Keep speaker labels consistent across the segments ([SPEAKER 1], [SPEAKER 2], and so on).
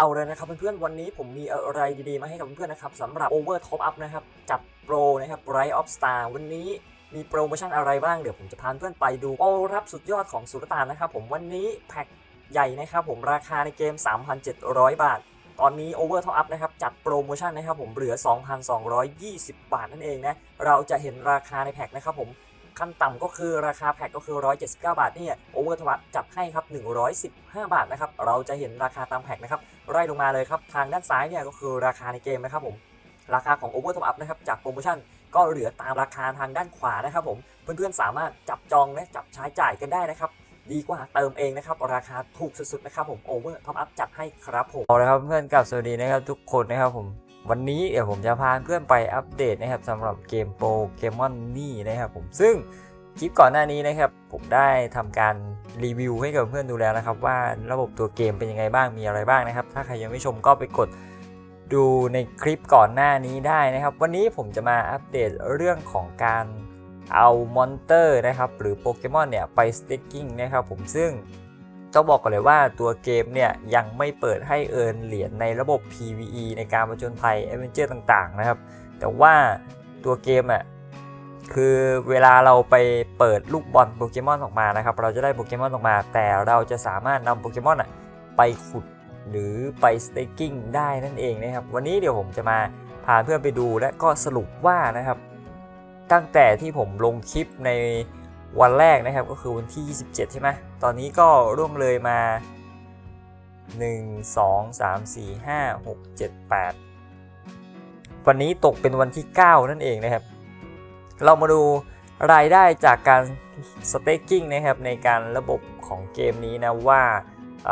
[SPEAKER 1] เอาเลยนะครับเพื่อนๆวันนี้ผมมีอะไรดีๆมาให้กับเพื่อนๆนะครับสำหรับ Over Top Up นะครับจัดโปรนะครับ Rise of Star วันนี้มีโปรโมชั่นอะไรบ้างเดี๋ยวผมจะพาเพื่อนไปดูโอ้รับสุดยอดของสุลต่านนะครับผมวันนี้แพ็คใหญ่นะครับผมราคาในเกม 3,700 บาท ตอนนี้ Over Top Up นะครับจัดโปรโมชั่นนะครับผมเหลือ 2,220 บาทนั่นเองนะเราจะเห็นราคาในแพ็คนะครับผมขั้นต่ำก็คือราคาแพ็คก็คือ 179 บาทเนี่ยโอเวอร์ทวัตจัดให้ครับ 115 บาทนะครับ เราจะเห็นราคาตามแพ็คนะครับ ไล่ลงมาเลยครับ ทางด้านซ้ายเนี่ยก็คือราคาในเกมนะครับผม ราคาของ Over Top Up นะครับจากโปรโมชั่นก็เหลือตามราคาทางด้านขวานะครับผม เพื่อนๆสามารถจับจองและจับใช้จ่ายกันได้นะครับ ดีกว่าเติมเองนะครับ ราคาถูกสุดๆนะครับผม Over Top Up จัดให้ครับผม
[SPEAKER 2] เอาละครับเพื่อนกับสวัสดีนะครับทุกคนนะครับผม วันนี้เดี๋ยวผมจะพาเพื่อนไปอัปเดตนะครับสำหรับเกมโปเกมอนนี่นะครับผมซึ่ง คลิปก่อนหน้านี้นะครับผมได้ทำการรีวิวให้กับเพื่อนดูแล้วนะครับ ว่าระบบตัวเกมเป็นยังไงบ้างมีอะไรบ้างนะครับ ถ้าใครยังไม่ชมก็ไปกดดูในคลิปก่อนหน้านี้ได้นะครับ วันนี้ผมจะมาอัปเดตเรื่องของการเอามอนเตอร์นะครับหรือโปเกมอนเนี่ยไปสเต็กกิ้งนะครับผมซึ่งต้องบอกก่อนเลยว่าตัวเกมเนี่ยยังไม่เปิดให้เอิร์นเหรียญในระบบ PVE ในการประจนภัยเอเวนเจอร์ต่างๆนะครับ แต่ว่าตัวเกมอะ คือเวลาเราไปเปิดลูกบอลโปเกมอนออกมานะครับ เราจะได้โปเกมอนออกมา แต่เราจะสามารถนำโปเกมอนอะไปขุดหรือไปสเต็กกิ้งได้นั่นเองนะครับ วันนี้เดี๋ยวผมจะมาพาเพื่อนไปดูและก็สรุปว่านะครับ ตั้งแต่ที่ผมลงคลิปในวันแรกนะครับก็คือวันที่ 27 ใช่ไหมตอนนี้ก็ร่วงเลยมา 1 2 3 4 5 6 7 8 วันนี้ตกเป็นวันที่ 9 นั่นเองนะครับ เรามาดูรายได้จากการสเต็กกิ้งนะครับในการระบบของเกมนี้นะว่า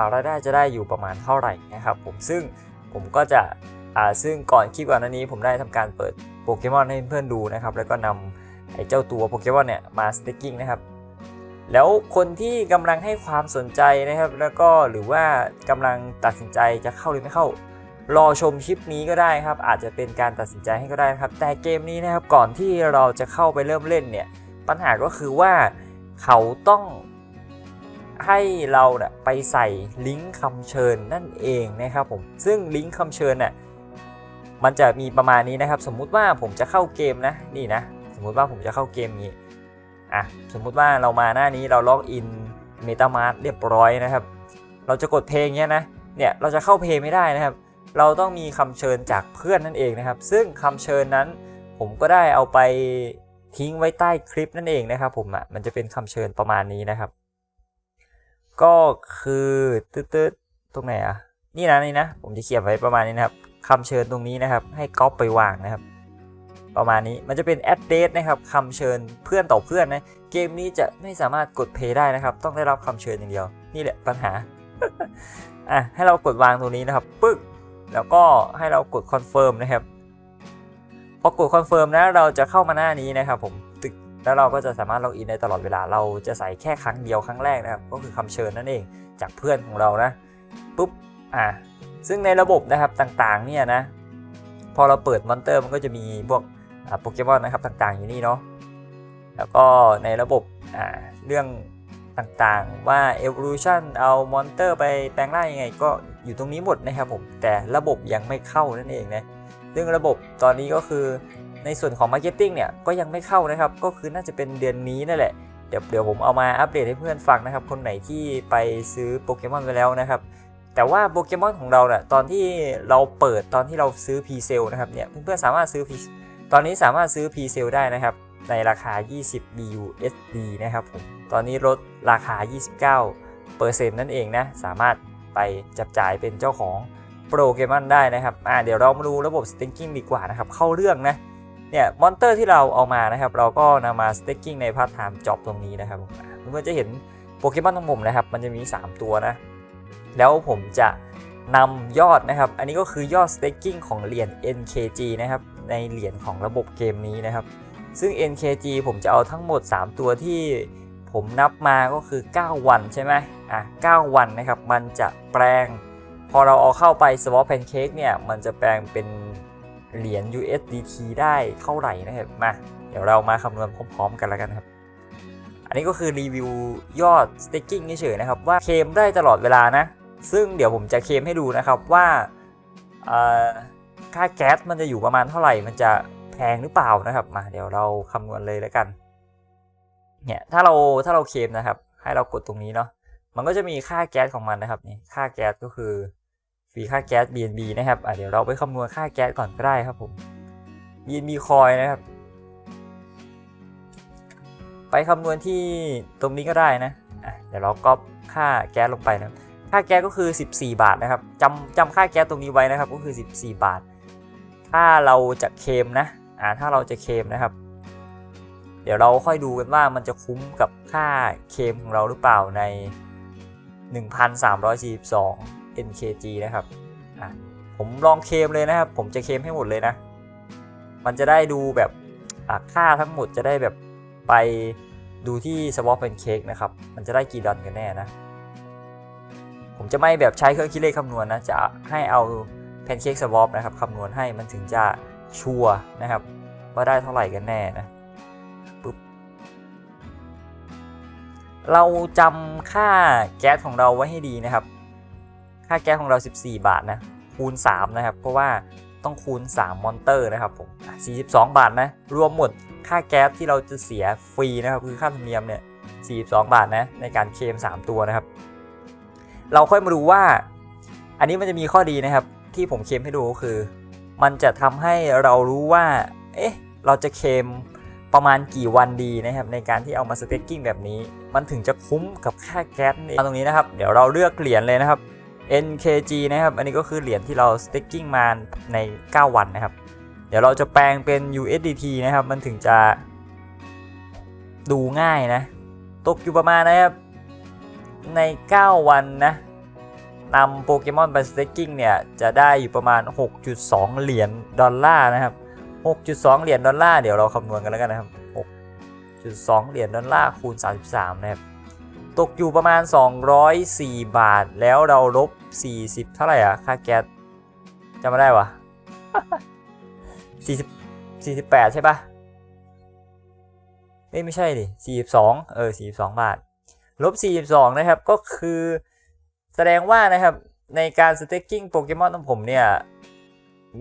[SPEAKER 2] ารายได้จะได้อยู่ประมาณเท่าไหร่นะครับผมซึ่งผมก็จะซึ่งก่อนคลิปก่อนหน้านี้ ผมได้ทำการเปิดโปเกมอนให้เพื่อนดูนะครับแล้วก็นำไอ้เจ้าตัวโปเกมอนเนี่ยมาสเต็กกิ้งนะครับแล้วคนที่กำลังให้ความสนใจนะครับ แล้วก็หรือว่ากำลังตัดสินใจจะเข้าหรือไม่เข้า รอชมคลิปนี้ก็ได้ครับ อาจจะเป็นการตัดสินใจให้ก็ได้ครับ แต่เกมนี้นะครับก่อนที่เราจะเข้าไปเริ่มเล่นเนี่ยปัญหาก็คือว่าเขาต้องให้เราเนี่ยไปใส่ลิงก์คำเชิญนั่นเองนะครับผมซึ่งลิงก์คำเชิญเนี่ยมันจะมีประมาณนี้นะครับ สมมุติว่าผมจะเข้าเกมนะนี่นะ สมมุติว่าผมจะเข้าเกมนี้อะสมมุติว่าเรามาหน้านี้เราล็อกอิน MetaMask เรียบร้อยนะครับ เราจะกดเพลงเนี้ยนะเนี่ยเราจะเข้าเพลงไม่ได้นะครับ เราต้องมีคำเชิญจากเพื่อนนั่นเองนะครับ ซึ่งคำเชิญนั้นผมก็ได้เอาไปทิ้งไว้ใต้คลิปนั่นเองนะครับ ผมอะมันจะเป็นคำเชิญประมาณนี้นะครับ ก็คือตืดๆตรงไหนอะนี่นะนี่นะ ผมจะเขียนไว้ประมาณนี้นะครับคำเชิญตรงนี้นะครับ ให้ก๊อปไปวางนะครับ ประมาณนี้มันจะเป็น address นะครับคำเชิญเพื่อนต่อเพื่อนนะเกมนี้จะไม่สามารถกด play ได้นะครับ ต้องได้รับคำเชิญอย่างเดียว นี่แหละปัญหาอะให้เรากดวางตรงนี้นะครับปึ๊ก แล้วก็ให้เรากด confirm นะครับ พอกด confirm นะเราจะเข้ามาหน้านี้นะครับผมแล้วเราก็จะสามารถล็อกอินได้ตลอดเวลา เราจะใส่แค่ครั้งเดียวครั้งแรกนะครับ ก็คือคำเชิญนั่นเองจากเพื่อนของเรานะ ปุ๊บ อะ ซึ่งในระบบนะครับต่างๆ เนี่ยนะ พอเราเปิดมอนเตอร์มันก็จะมีพวกโปเกมอนนะครับต่างๆ อยู่นี่เนาะ แล้วก็ในระบบ อ่า เรื่อง ต่างๆ ว่า evolution เอามอนเตอร์ไปแปลงร่างยังไงก็อยู่ตรงนี้หมดนะครับผมแต่ระบบยังไม่เข้านั่นเองนะซึ่งระบบตอนนี้ก็คือในส่วนของ Marketing เนี่ยก็ยังไม่เข้านะครับ ก็คือน่าจะเป็นเดือนนี้นั่นแหละเดี๋ยวเดี๋ยวผมเอามาอัปเดตให้เพื่อนฟังนะครับ คนไหนที่ไปซื้อโปเกมอนไปแล้วนะครับ แต่ว่าโปเกมอนของเราเนี่ยตอนที่เราเปิดตอนที่เราซื้อ p s e l นะครับเนี่ยเพื่อนๆสามารถซื้อ P- ตอนนี้สามารถซื้อ p s e l ได้นะครับ ในราคา 20 BUSD นะครับผม ตอนนี้ลดราคา 29เปอร์เซ็นต์นั่นเองนะ สามารถไปจับจ่ายเป็นเจ้าของโปรเกมอนได้นะครับ อ่า เดี๋ยวเรามาดูระบบ staking ดีกว่านะครับ เข้าเรื่องนะ เนี่ยมอนเตอร์ที่เราเอามานะครับ เราก็นำมา staking ในพาร์ทไทม์จ็อบตรงนี้นะครับเพื่อนๆจะเห็นโปเกมอนของผมนะครับ มันจะมี 3 ตัวนะ แล้วผมจะนำยอดนะครับ อันนี้ก็คือยอด staking ของเหรียญ NKG นะครับ ในเหรียญของระบบเกมนี้นะครับ ซึ่ง NKG ผมจะเอาทั้งหมด 3 ตัวที่ผมนับมาก็คือ 9 วันใช่ไหมอะ9วันนะครับ มันจะแปลง พอเราเอาเข้าไป swap pancake เนี่ย มันจะแปลงเป็นเหรียญ USDT ได้เท่าไหร่นะครับ มา เดี๋ยวเรามาคำนวณพร้อมๆกันแล้วกันครับ อันนี้ก็คือรีวิวยอด staking เฉยๆนะครับ ว่าเคมได้ตลอดเวลานะ ซึ่งเดี๋ยวผมจะเคมให้ดูนะครับว่าค่าแก๊สมันจะอยู่ประมาณเท่าไหร่ มันจะ พงหรือเปล่านะครับมาเดี๋ยวเราคำนวณเลยแล้วกันเนี่ยถ้าเราถ้าเราเคลมนะครับ ให้เรากดตรงนี้เนาะมันก็จะมีค่าแก๊สของมันนะครับนี่ค่าแก๊สก็คือฟรีค่าแก๊ส BNB นะครับอะเดี๋ยวเราไปคำนวณค่าแก๊สก่อนก็ได้ครับผม BNB คอยนะครับ ไปคำนวณที่ตรงนี้ก็ได้นะอะเดี๋ยวเราก๊อปค่าแก๊สลงไปนะค่าแก๊สก็คือ 14 บาทนะครับจำจำค่าแก๊สตรงนี้ไว้นะครับ ก็คือ 14 บาท ถ้าเราจะเคมนะ อ่าถ้าเราจะเคมนะครับ เดี๋ยวเราค่อยดูกันว่ามันจะคุ้มกับค่าเคมของเราหรือเปล่าใน 1,342 NKG นะครับอะผมลองเคมเลยนะครับ ผมจะเคมให้หมดเลยนะ มันจะได้ดูแบบค่าทั้งหมดจะได้แบบไปดูที่ Swap Pancake นะครับ มันจะได้กี่ดอลกันแน่นะ ผมจะไม่แบบใช้เครื่องคิดเลขคำนวณนะจะให้เอา Pancake Swap นะครับคำนวณให้มันถึงจะ ชัวนะครับ ว่าได้เท่าไหร่กันแน่นะปุ๊บเราจำค่าแก๊สของเราไว้ให้ดีนะครับ ค่าแก๊สของเรา 14 บาทนะคูณ 3 นะครับ เพราะว่าต้องคูณ 3 มอนเตอร์นะครับผมอะ42 บาทนะ รวมหมดค่าแก๊สที่เราจะเสียฟรีนะครับ คือค่าธรรมเนียมเนี่ย 42 บาทนะ ในการเคลม3 ตัวนะครับ เราค่อยมาดูว่า อันนี้มันจะมีข้อดีนะครับ ที่ผมเคลมให้ดูก็คือ มันจะทำให้เรารู้ว่า เอ๊ะ เราจะเคมประมาณกี่วันดีนะครับในการที่เอามาสเต็กกิ้งแบบนี้ มันถึงจะคุ้มกับค่าแก๊สนี่ตรงนี้นะครับ เดี๋ยวเราเลือกเหรียญเลยนะครับ NKG นะครับ อันนี้ก็คือเหรียญที่เรา staking มาใน 9 วันนะครับ เดี๋ยวเราจะแปลงเป็น USDT นะครับ มันถึงจะดูง่ายนะ ตกอยู่ประมาณนะครับ ใน 9 วันนะ นำโปเกมอนไป staking เนี่ย จะได้อยู่ประมาณ 6.2 เหรียญดอลลาร์นะครับ 6.2 เหรียญดอลลาร์เดี๋ยวเราคำนวณกันแล้วกันนะครับ 6.2 เหรียญดอลลาร์คูณ 33 นะครับ ตกอยู่ประมาณ 204 บาท แล้วเราลบ 40 เท่าไหร่อะ ค่าแก๊สจำไม่ได้วะ40 48 ใช่ปะเอ้ยไม่ใช่ดิ42 เออ 42 บาท ลบ 42 นะครับ ก็คือ แสดงว่านะครับในการ staking โปเกมอนของผมเนี่ย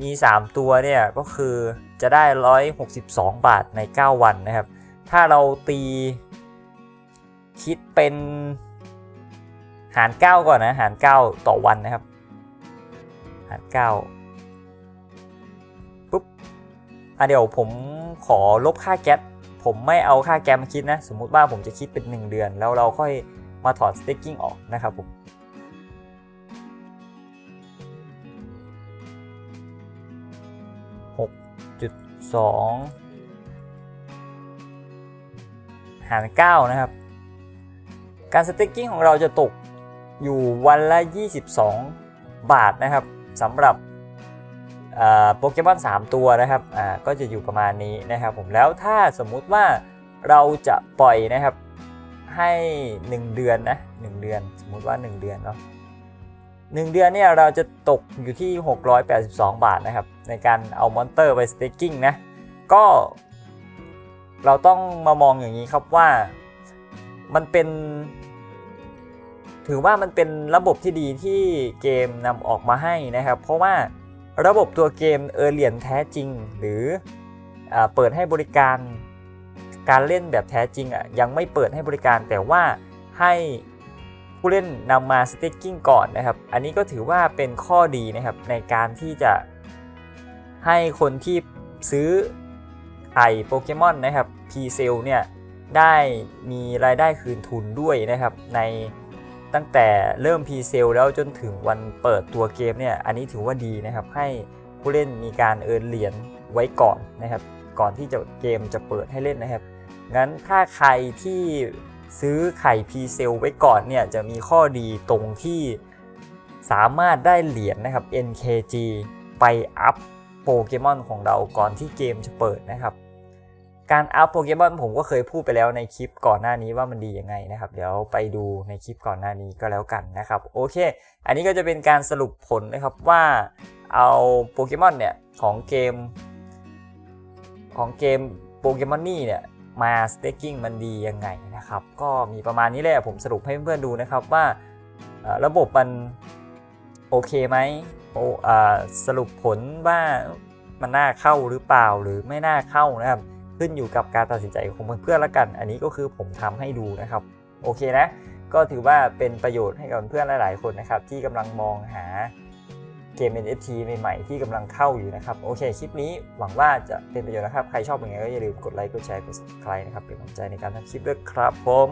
[SPEAKER 2] มี 3 ตัวเนี่ย ก็คือจะได้ 162 บาทใน 9 วันนะครับ ถ้าเราตีคิดเป็นหาร 9 ก่อนนะ หาร 9 ต่อวันนะครับ หาร 9 ปุ๊บ อะเดี๋ยวผมขอลบค่าแก๊สผมไม่เอาค่าแก๊สมาคิดนะ สมมุติว่าผมจะคิดเป็น 1 เดือน แล้วเราค่อยมาถอน staking ออกนะครับผม 6.2หาร 9 นะครับ การสเต็กกิ้งของเราจะตกอยู่วันละ 22 บาทนะครับสำหรับโปเกมอน3ตัวนะครับก็จะอยู่ประมาณนี้นะครับผมแล้วถ้าสมมุติว่าเราจะปล่อยนะครับให้ 1 เดือนนะ1เดือน สมมุติว่า 1 เดือนเนาะ 1 เดือนเนี่ยเราจะตกอยู่ที่ 682 บาทนะครับ ในการเอามอนเตอร์ไปสเต็กกิ้งนะ ก็ เราต้องมามองอย่างนี้ครับว่ามันเป็น ถือว่ามันเป็นระบบที่ดีที่เกมนำออกมาให้นะครับ เพราะว่าระบบตัวเกมเออเหรียญแท้จริง หรืออเปิดให้บริการการเล่นแบบแท้จริงอะยังไม่เปิดให้บริการแต่ว่าให้ ผู้เล่นนำมาสเต็กกิ้งก่อนนะครับ อันนี้ก็ถือว่าเป็นข้อดีนะครับในการที่จะให้คนที่ซื้อไข่โปเกมอนนะครับ p ีเซลเนี่ยได้มีรายได้คืนทุนด้วยนะครับ ในตั้งแต่เริ่ม p ีเซลแล้วจนถึงวันเปิดตัวเกมเนี่ยอันนี้ถือว่าดีนะครับให้ผู้เล่นมีการเอินเหรียญไว้ก่อนนะครับ ก่อนที่จะเกมจะเปิดให้เล่นนะครับงั้นถ้าใครที่ ซื้อไข่ p ีเซลไว้ก่อนเนี่ยจะมีข้อดีตรงที่สามารถได้เหรียญนะครับ NKG ไปอัพโปเกมอนของเราก่อนที่เกมจะเปิดนะครับ การอัพโปเกมอนผมก็เคยพูดไปแล้วในคลิปก่อนหน้านี้ว่ามันดียังไงนะครับ เดี๋ยวไปดูในคลิปก่อนหน้านี้ก็แล้วกันนะครับ โอเค อันนี้ก็จะเป็นการสรุปผลนะครับว่าเอาโปเกมอนเนี่ยของเกม ของเกมโปเกมอนนี่เนี่ย มาสเต็กกิ้งมันดียังไงนะครับ ก็มีประมาณนี้แหละผมสรุปให้เพื่อนๆดูนะครับว่าระบบมันโอเคไหมโอสรุปผลว่ามันน่าเข้าหรือเปล่าหรือไม่น่าเข้านะครับ ขึ้นอยู่กับการตัดสินใจของเพื่อนๆแล้วกัน อันนี้ก็คือผมทำให้ดูนะครับ โอเคนะ ก็ถือว่าเป็นประโยชน์ให้กับเพื่อนๆหลาย ๆ คนนะครับ ที่กำลังมองหา เกม NFT ใหม่ๆ ที่กำลังเข้าอยู่นะครับ โอเค คลิปนี้หวังว่าจะเป็นประโยชน์นะครับ ใครชอบยังไงก็อย่าลืมกดไลค์ กดแชร์ กด subscribe นะครับ เป็นกำลังใจในการทำคลิปด้วยครับผม